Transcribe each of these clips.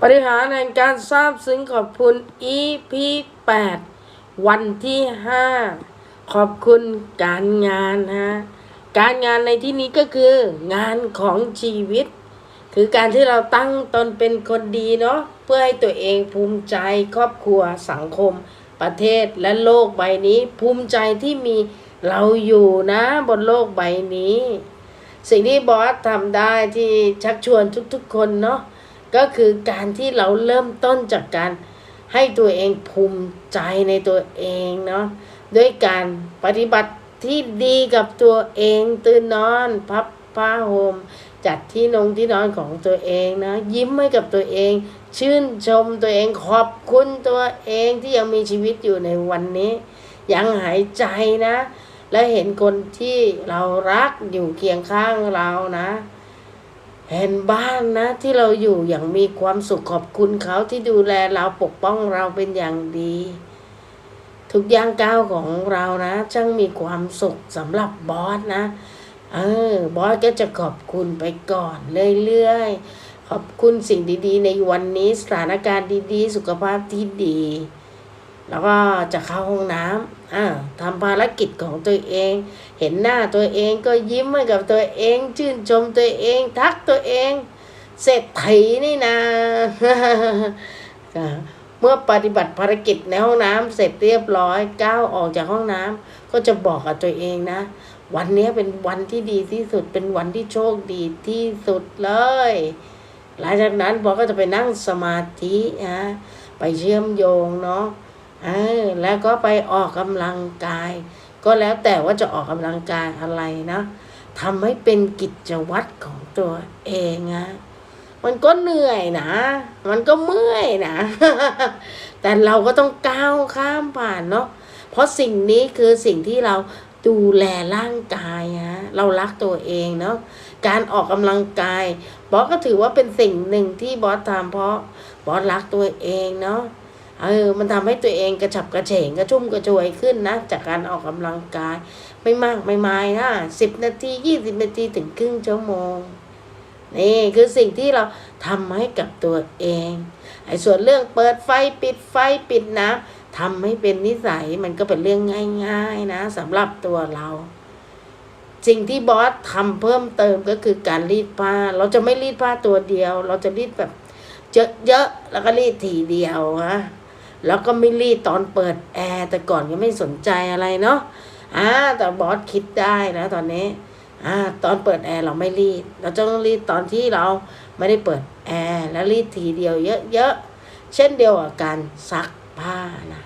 ปฏิหารแห่งการทราบซึ้งขอบคุณ EP 8 วันที่ 5 ขอบคุณการงานฮะการงานในที่นี้ก็คืองานของชีวิต คือการที่เราตั้งตนเป็นคนดีเนาะเพื่อให้ตัวเองภูมิใจครอบครัวสังคม ประเทศและโลกใบนี้ ภูมิใจที่มีเราอยู่นะบนโลกใบนี้ สิ่งที่บอสทำได้ที่ชักชวนทุกๆคนเนาะ ก็คือการที่เราเริ่มต้นจากการให้ตัวเองภูมิใจในตัวเองเนาะด้วยการปฏิบัติที่ดีกับตัวเองตื่นนอนพับผ้าห่มจัดที่นงที่นอนของตัวเองนะ ยิ้มให้กับตัวเอง ชื่นชมตัวเองขอบคุณตัวเองที่ยังมีชีวิตอยู่ในวันนี้ ยังหายใจนะ และเห็นคนที่เรารักอยู่เคียงข้างเรานะ เห็นบ้านนะ ที่เราอยู่อย่างมีความสุขขอบคุณเขาที่ดูแลเราปกป้องเราเป็นอย่างดี ทุกย่างก้าวของเรานะช่างมีความสุขสำหรับบอสนะเออบอสก็จะขอบคุณไปก่อนเรื่อยๆขอบคุณสิ่งดีๆ ในวันนี้สถานการณ์ดีๆ สุขภาพที่ดี แล้วก็จะเข้าห้องน้ำอ่าทำภารกิจของตัวเอง เห็นหน้าตัวเองก็ยิ้มให้กับตัวเอง ชื่นชมตัวเอง ทักตัวเอง เศรษฐีนี่นะอ่าเมื่อปฏิบัติภารกิจในห้องน้ำเสร็จเรียบร้อยก้าวออกจากห้องน้ำก็จะบอกกับตัวเองนะ วันนี้เป็นวันที่ดีที่สุดเป็นวันที่โชคดีที่สุดเลย หลังจากนั้นบอกก็จะไปนั่งสมาธินะไปเชื่อมโยงเนาะ เออแล้วก็ไปออกกำลังกาย ก็แล้วแต่ว่าจะออกกำลังกายอะไรนะทำให้เป็นกิจวัตรของตัวเองนะมันก็เหนื่อยนะ มันก็เมื่อยนะ แต่เราก็ต้องก้าวข้ามผ่านเนาะ เพราะสิ่งนี้คือสิ่งที่เราดูแลร่างกายนะเรารักตัวเองเนาะ การออกกำลังกาย บอสก็ถือว่าเป็นสิ่งหนึ่งที่บอสทำเพราะบอสรักตัวเองเนาะ เออมันทำให้ตัวเองกระฉับกระเฉงกระชุ่มกระชวยขึ้นนะ จากการออกกำลังกาย ไม่มากไม่มายนะสิบนาทียี่สิบนาทีถึงครึ่งชั่วโมงนี่คือสิ่งที่เราทำให้กับตัวเองไอ้ส่วนเรื่องเปิดไฟปิดไฟปิดน้ำทำให้เป็นนิสัยมันก็เป็นเรื่องง่าย ๆ นะสำหรับตัวเรา สิ่งที่บอสทำเพิ่มเติมก็คือการรีดผ้า เราจะไม่รีดผ้าตัวเดียว เราจะรีดแบบเยอะๆแล้วก็รีดทีเดียวฮะ แล้วก็ไม่รีดตอนเปิดแอร์แต่ก่อนก็ไม่สนใจอะไรเนาะอ่าแต่บอสคิดได้แล้วตอนนี้อ่าตอนเปิดแอร์เราไม่รีด เราจะต้องรีดตอนที่เราไม่ได้เปิดแอร์แล้วรีดทีเดียวเยอะๆเช่นเดียวกับการซักผ้านะ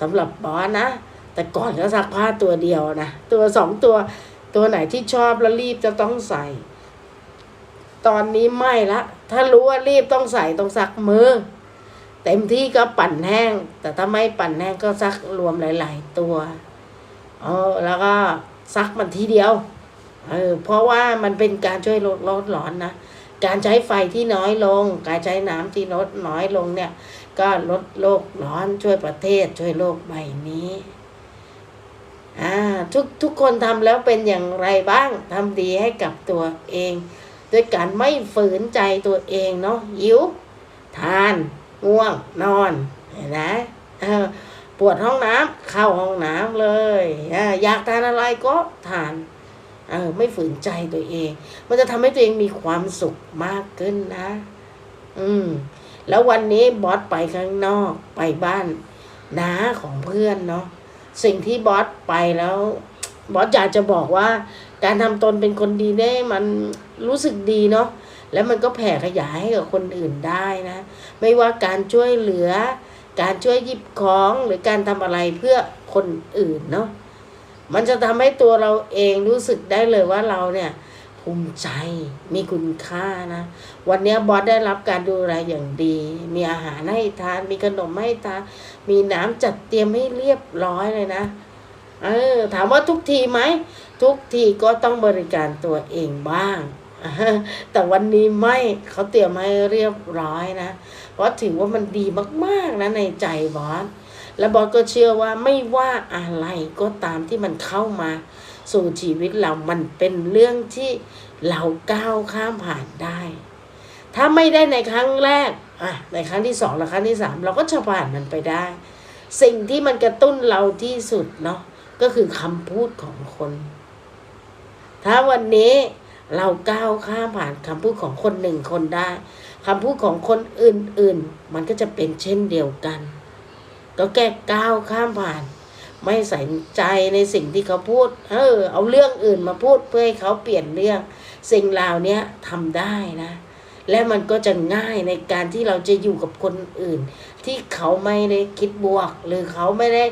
สำหรับบอสนะ แต่ก่อนก็ซักผ้าตัวเดียวนะตัวสองตัวตัวไหนที่ชอบแล้วรีบจะต้องใส่ ตอนนี้ไม่ละ ถ้ารู้ว่ารีบต้องใส่ต้องซักมือ เต็มที่ก็ปั่นแห้ง แต่ถ้าไม่ปั่นแห้งก็ซักรวมหลาย ๆ ตัวเออแล้วก็ซักมันทีเดียวเออเพราะว่ามันเป็นการช่วยลดโลดร้อนนะการใช้ไฟที่น้อยลง การใช้น้ำที่ลดน้อยลงเนี่ย ก็ลดโลกร้อนช่วยประเทศช่วยโลกใบนี้อ่าทุกทุกคนทำแล้วเป็นอย่างไรบ้างทำดีให้กับตัวเอง ด้วยการไม่ฝืนใจตัวเองเนาะหิวทาน ง่วงนอน เห็นไหมปวดห้องน้ำเข้าห้องน้ำเลยอยากทานอะไรก็ทานเออไม่ฝืนใจตัวเอง มันจะทำให้ตัวเองมีความสุขมากขึ้นนะ อืม แล้ววันนี้บอสไปข้างนอกไปบ้านน้าของเพื่อนเนาะสิ่งที่บอสไปแล้ว บอสอยากจะบอกว่า การทำตนเป็นคนดีได้มันรู้สึกดีเนาะแล้วมันก็แผ่ขยายให้กับคนอื่นได้นะ ไม่ว่าการช่วยเหลือ การช่วยหยิบของหรือการทำอะไรเพื่อคนอื่นเนาะมันจะทำให้ตัวเราเองรู้สึกได้เลยว่าเราเนี่ยภูมิใจมีคุณค่านะ วันนี้บอสได้รับการดูแลอย่างดี มีอาหารให้ทาน มีขนมให้ทาน มีน้ำจัดเตรียมให้เรียบร้อยเลยนะ เออ ถามว่าทุกทีไหม ทุกทีก็ต้องบริการตัวเองบ้าง แต่วันนี้ไม่เขาเตรียมให้เรียบร้อยนะ เพราะถือว่ามันดีมากๆนะในใจบอส และบอสก็เชื่อว่าไม่ว่าอะไรก็ตามที่มันเข้ามาสู่ชีวิตเรา มันเป็นเรื่องที่เราก้าวข้ามผ่านได้ ถ้าไม่ได้ในครั้งแรกอะในครั้งที่สองและครั้งที่สามเราก็จะผ่านมันไปได้ สิ่งที่มันกระตุ้นเราที่สุดเนาะก็คือคำพูดของคน ถ้าวันนี้เราก้าวข้ามผ่านคำพูดของคนหนึ่งคนได้คำพูดของคนอื่นๆ มันก็จะเป็นเช่นเดียวกัน ก็แก้ก้าวข้ามผ่าน ไม่ใส่ใจในสิ่งที่เขาพูด เออ เอาเรื่องอื่นมาพูดเพื่อให้เขาเปลี่ยนเรื่อง สิ่งเหล่านี้ทำได้นะ และมันก็จะง่ายในการที่เราจะอยู่กับคนอื่น ที่เขาไม่ได้คิดบวก หรือเขาไม่ได้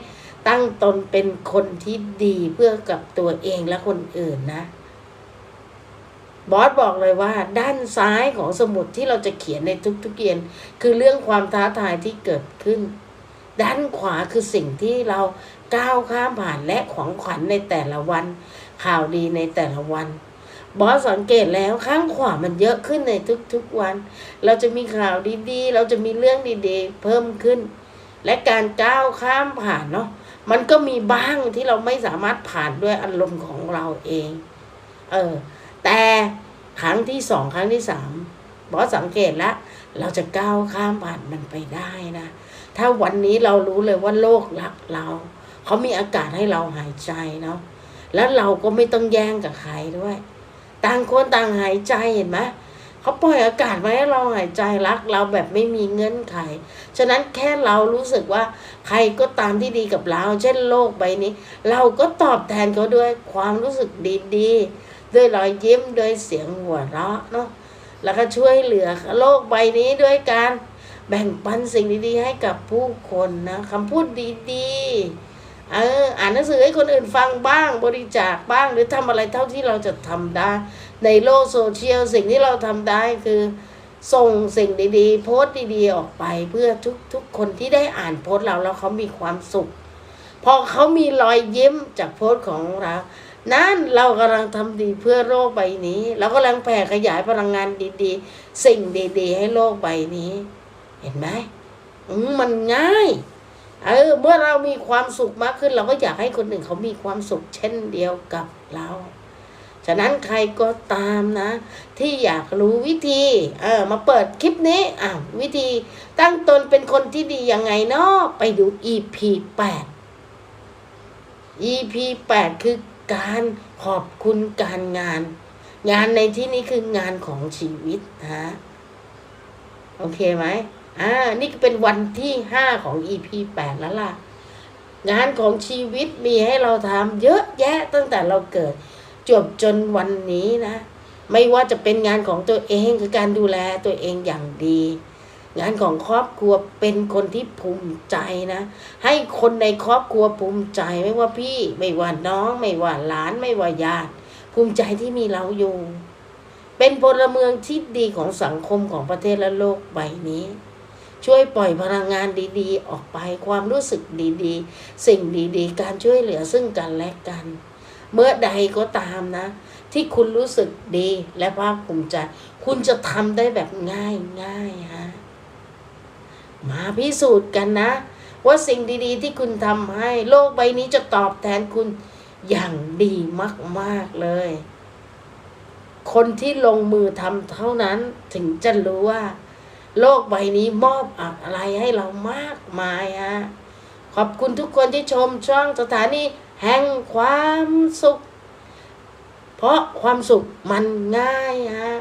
ตั้งตนเป็นคนที่ดีเพื่อกับตัวเองและคนอื่นนะ บอสบอกเลยว่า ด้านซ้ายของสมุดที่เราจะเขียนในทุกๆเย็นคือเรื่องความท้าทายที่เกิดขึ้น ด้านขวาคือสิ่งที่เราก้าวข้ามผ่านและของขวัญในแต่ละวัน ข่าวดีในแต่ละวัน บอสสังเกตแล้วข้างขวามันเยอะขึ้นในทุกๆวัน เราจะมีข่าวดีๆ เราจะมีเรื่องดีๆ เพิ่มขึ้น และการก้าวข้ามผ่านเนาะมันก็มีบ้างที่เราไม่สามารถผ่านด้วยอารมณ์ของเราเอง เออ แต่ครั้งที่สองครั้งที่สามบอสสังเกตแล้ว เราจะก้าวข้ามผ่านมันไปได้นะ ถ้าวันนี้เรารู้เลยว่าโลกรักเรา เขามีอากาศให้เราหายใจเนาะแล้วเราก็ไม่ต้องแย่งกับใครด้วย ต่างคนต่างหายใจเห็นไหมเขาปล่อยอากาศไว้ให้เราหายใจรัก เราแบบไม่มีเงื่อนไข ฉะนั้นแค่เรารู้สึกว่าใครก็ตามที่ดีกับเรา เช่นโลกใบนี้ เราก็ตอบแทนเขาด้วยความรู้สึกดีๆ ด้วยรอยยิ้มด้วยเสียงหัวเราะเนาะแล้วก็ช่วยเหลือโลกใบนี้ด้วยการแบ่งปันสิ่งดีๆให้กับผู้คนนะคำพูดดีๆเอออ่านหนังสือให้คนอื่นฟังบ้างบริจาคบ้างหรือทำอะไรเท่าที่เราจะทำได้ ในโลกโซเชียลสิ่งที่เราทำได้คือส่งสิ่งดีๆ โพสต์ดีๆ ออกไปเพื่อทุกๆคนที่ได้อ่านโพสต์เราแล้วเขามีความสุข พอเขามีรอยยิ้มจากโพสต์ของเรา นั่นเรากำลังทำดีเพื่อโลกใบนี้ เรากำลังแผ่ขยายพลังงานดีๆ สิ่งดีๆ ให้โลกใบนี้ เห็นไหมมมันง่าย เออ เมื่อเรามีความสุขมากขึ้น เราก็อยากให้คนอื่นเขามีความสุขเช่นเดียวกับเรา ฉะนั้นใครก็ตามนะ ที่อยากรู้วิธี เออ มาเปิดคลิปนี้อะวิธีตั้งตนเป็นคนที่ดียังไงเนาะไปดู EP 8 EP 8 คือ การขอบคุณการงาน งานในที่นี้คืองานของชีวิตนะโอเคไหมอ่า นี่ก็เป็นวันที่ห้าของ EP แปดแล้วล่ะ งานของชีวิตมีให้เราทำเยอะแยะตั้งแต่เราเกิด จบจนวันนี้นะ ไม่ว่าจะเป็นงานของตัวเองคือการดูแลตัวเองอย่างดี งานของครอบครัวเป็นคนที่ภูมิใจนะ ให้คนในครอบครัวภูมิใจไม่ว่าพี่ไม่ว่าน้อง ไม่ว่าหลานไม่ว่าญาติ ภูมิใจที่มีเราอยู่ เป็นพลเมืองที่ดีของสังคมของประเทศและโลกใบนี้ ช่วยปล่อยพลังงานดีๆ ออกไปความรู้สึกดีๆ สิ่งดีๆ การช่วยเหลือซึ่งกันและกัน เมื่อใดก็ตามนะ ที่คุณรู้สึกดีและภาคภูมิใจ คุณจะทำได้แบบง่ายง่ายๆฮะ มาพิสูจน์กันนะ ว่าสิ่งดีๆ ที่คุณทำให้โลกใบนี้จะตอบแทนคุณอย่างดีมากๆเลย คนที่ลงมือทำเท่านั้นถึงจะรู้ว่า โลกใบนี้มอบอะไรให้เรามากมายฮะขอบคุณทุกคนที่ชมช่องสถานีแห่งความสุข เพราะความสุขมันง่ายฮะ